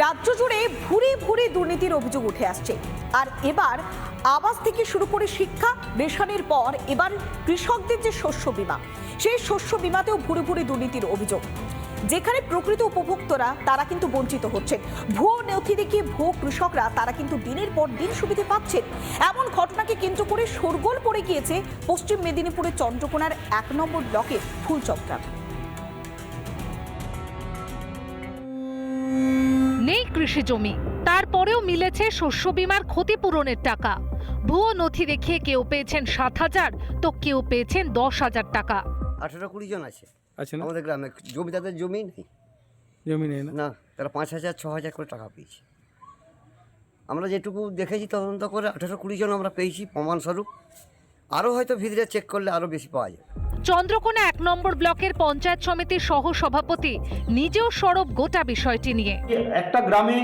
রাজ্য জুড়ে ভুরি ভুরি দুর্নীতির অভিযোগ উঠে আসছে। আর এবার আবাস থেকে শুরু করে শিক্ষা, রেশনের পর এবার কৃষকদের যে শস্য বীমা, সেই শস্য বীমাতেও ভুরি ভুরি দুর্নীতির অভিযোগ। যেখানে প্রকৃত উপভোক্তরা তারা কিন্তু বঞ্চিত হচ্ছে ভুয়ো নথি দেখিয়ে ভুয়ো কৃষকরা তারা কিন্তু দিনের পর দিন সুবিধে পাচ্ছেন। এমন ঘটনাকে কেন্দ্র করে শোরগোল পড়ে গিয়েছে পশ্চিম মেদিনীপুরের চন্দ্রকোনার এক নম্বর ব্লকের ফুলচক্রা কৃষি জমি। তারপরেও মিলেছে শস্য বিমার ক্ষতিপূরণের টাকা। ভুয়ো নথি দেখিয়ে কেউ পেয়েছেন সাত হাজার তো কেউ পেয়েছেন দশ হাজার টাকা। আঠেরো কুড়ি জন আছে। আছে না? আমাদের গ্রামে জমি তাদের জমি নেই। জমি নেই না? তারা পাঁচ হাজার ছ হাজার করে টাকা পেয়েছে। আমরা যেটুকু দেখেছি তদন্ত করে আঠেরো কুড়ি জন আমরা পেয়েছি প্রমাণস্বরূপ। আরও হয়তো ভিতরে চেক করলে আরও বেশি পাওয়া যাবে। চন্দ্রকোনা এক নম্বর ব্লকের পঞ্চায়েত সমিতির সহ সভাপতি নিজেও সরব গোটা বিষয়টি নিয়ে। একটা গ্রামে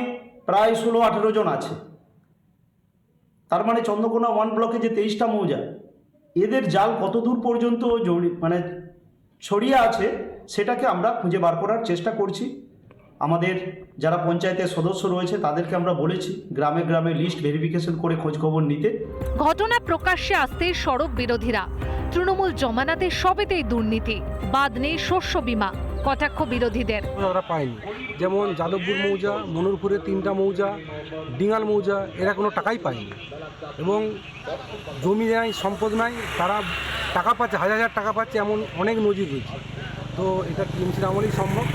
প্রায় ষোলো আঠেরো জন আছে। তার মানে চন্দ্রকোনা ওয়ান ব্লকে যে তেইশটা মৌজা, এদের জাল কত দূর পর্যন্ত মানে ছড়িয়ে আছে, সেটাকে আমরা খুঁজে বার করার চেষ্টা করছি। আমাদের যারা পঞ্চায়েতের সদস্য রয়েছে তাদেরকে আমরা বলেছি গ্রামে গ্রামে লিস্ট ভেরিফিকেশন করে খোঁজখবর নিতে। ঘটনা প্রকাশ্যে আসতেই সড়ক বিরোধীরা। তৃণমূল জমানাতে সবেতেই দুর্নীতি বাদ নেই শস্য বিমা কটাক্ষ বিরোধীদের। ওরা পায়নি যেমন যাদবপুর মৌজা মনুরপুরের তিনটা মৌজা ডিঙাল মৌজা এরা কোনো টাকাই পায়নি। এবং জমি নাই সম্পদ নাই তারা টাকা পাচ্ছে হাজার হাজার টাকা পাচ্ছে এমন অনেক নজির রয়েছে। তো এটা টিএমসির আমলেই সম্ভব?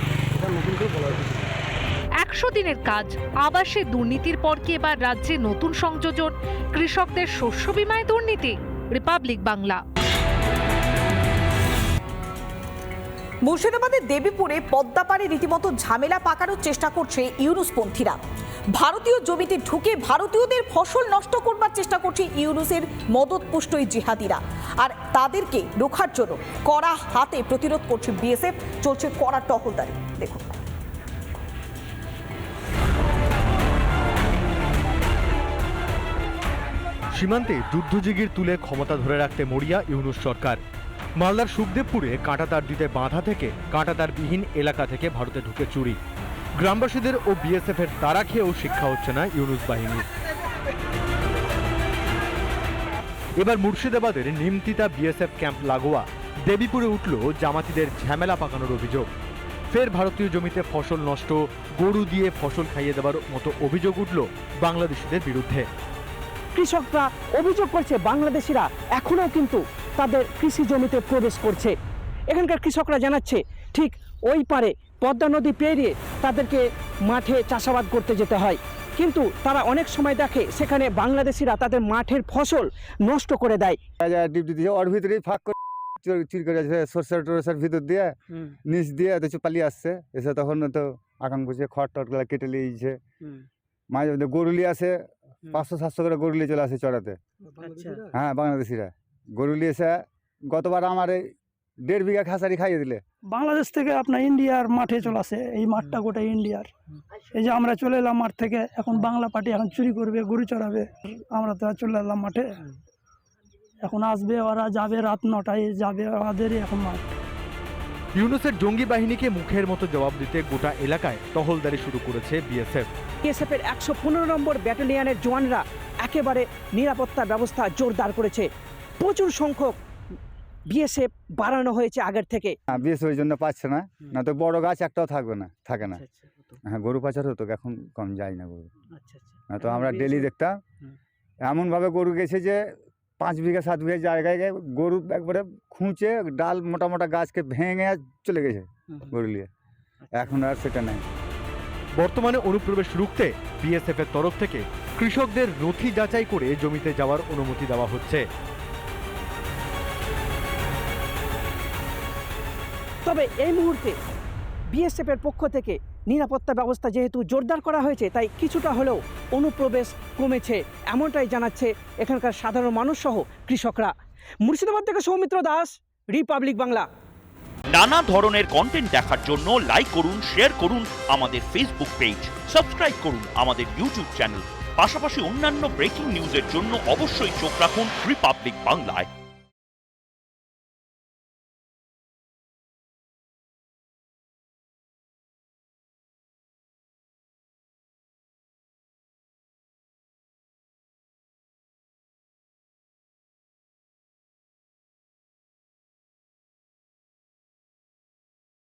একশো দিনের কাজ আবাসে দুর্নীতির পর কি এবার রাজ্যে নতুন সংযোজন? কৃষকদের শস্য বিমায় দুর্নীতি? রিপাবলিক বাংলা। মুর্শিদাবাদের দেবীপুরে পদ্মাপাড়ে রীতিমতো ঝামেলা পাকানোর চেষ্টা করছে ইউনুসপন্থীরা। ভারতীয় জমিতে ঢুকে ভারতীয়দের ফসল নষ্ট করবার চেষ্টা করছে ইউনুসের মদতপুষ্টই জিহাদিরা। আর তাদেরকে রোখার জন্য কড়া হাতে প্রতিরোধ করছে বিএসএফ চলছে কড়া টহলদারি। দেখুন। সীমান্তে যুদ্ধজিগির তুলে ক্ষমতা ধরে রাখতে মরিয়া ইউনুস সরকার। মালদার সুখদেবপুরে কাঁটাতার দিতে বাঁধা থেকে কাঁটাতার বিহীন এলাকা থেকে ভারতে ঢুকে চুরি। গ্রামবাসীদের ও বিএসএফ এর তারা খেয়েও শিক্ষা হচ্ছে না ইউনুস বাহিনীর এবার মুর্শিদাবাদের নিমতিতা বিএসএফ ক্যাম্প লাগোয়া। দেবীপুরে উঠল জামাতিদের ঝামেলা পাকানোর অভিযোগ। ফের ভারতীয় জমিতে ফসল নষ্ট গরু দিয়ে ফসল খাইয়ে দেওয়ার মতো অভিযোগ উঠল বাংলাদেশিদের বিরুদ্ধে। কৃষকরা অভিযোগ করছে বাংলাদেশিরা এখনও কিন্তু তাদের কৃষি জমিতে প্রবেশ করছে। এখানকার কৃষকরা জানাচ্ছে ঠিক ওই পারে পদ্মা নদী পেরিয়ে তাদেরকে মাঠে চাষাবাদ করতে যেতে হয়। কিন্তু তারা অনেক সময় দেখে সেখানে বাংলাদেশিরা তাদের মাঠের ফসল নষ্ট করে দেয় ওর ভিতরেই ফাঁক করে চুরি করে আছে সরষের টরষের ভিতর দিয়ে নিচ দিয়ে তো পালিয়ে আসছে। এসে তখন তো আকাং বুঝে খড় টটগুলা কেটে নিয়েছে। মাঝে মধ্যে গরু নিয়ে আসে পাঁচশো সাতশো করে গরু নিয়ে চলে আসে চড়াতে। হ্যাঁ বাংলাদেশিরা। গরু নিয়ে এসে গতবার আমার এই দেড় বিঘা খাসারি খাইয়ে দিলে। বাংলাদেশ থেকে আপনার ইন্ডিয়ার মাঠে চলে আসে এই মাঠটা গোটা ইন্ডিয়ার। এই যে আমরা চলে এলাম মাঠ থেকে এখন বাংলা পার্টি এখন চুরি করবে গরু চড়াবে। আমরা তো চলে এলাম মাঠে। এখন আসবে ওরা যাবে রাত নটায় যাবে ওদেরই এখন মাঠ। ইউনুসের জঙ্গি বাহিনীকে মুখের মতো জবাব দিতে গোটা এলাকায় টহলদারি শুরু করেছে বিএসএফ। বিএসএফের একশো পনেরো নম্বর ব্যাটালিয়নের জওয়ানরা একেবারে নিরাপত্তা ব্যবস্থা জোরদার করেছে। প্রচুর সংখ্যক বিএসএফ বাড়ানো হয়েছে আগের থেকে। হ্যাঁ বিএস ওই জন্য পাচ্ছে না। না তো বড় গাছ একটাও থাকবে না থাকে না। হ্যাঁ গরু পাচার হতো এখন কম যায় না গরু। না তো আমরা ডেলি দেখতাম। এমনভাবে গরু গেছে যে পাঁচ বিঘা সাত বিঘা জায়গায় গিয়ে গরু একবারে খুঁচে ডাল মোটা মোটা গাছকে ভেঙে চলে গেছে গরু নিয়ে এখন আর সেটা নেই। বর্তমানে অনুপ্রবেশ রুখতে বিএসএফ এর তরফ থেকে কৃষকদের নথি যাচাই করে জমিতে যাওয়ার অনুমতি দেওয়া হচ্ছে। তবে এই মুহূর্তে বিএসএফের পক্ষ থেকে নিরাপত্তা ব্যবস্থা যেহেতু জোরদার করা হয়েছে, তাই কিছুটা হলেও অনুপ্রবেশ কমেছে, এমনটাই জানাচ্ছে এখানকার সাধারণ মানুষ সহ কৃষকরা। মুর্শিদাবাদ থেকে সৌমিত্র দাস, রিপাবলিক বাংলা। নানা ধরনের কন্টেন্ট দেখার জন্য লাইক করুন শেয়ার করুন আমাদের ফেসবুক পেজ সাবস্ক্রাইব করুন আমাদের ইউটিউব চ্যানেল পাশাপাশি অন্যান্য ব্রেকিং নিউজের জন্য অবশ্যই চোখ রাখুন রিপাবলিক বাংলায়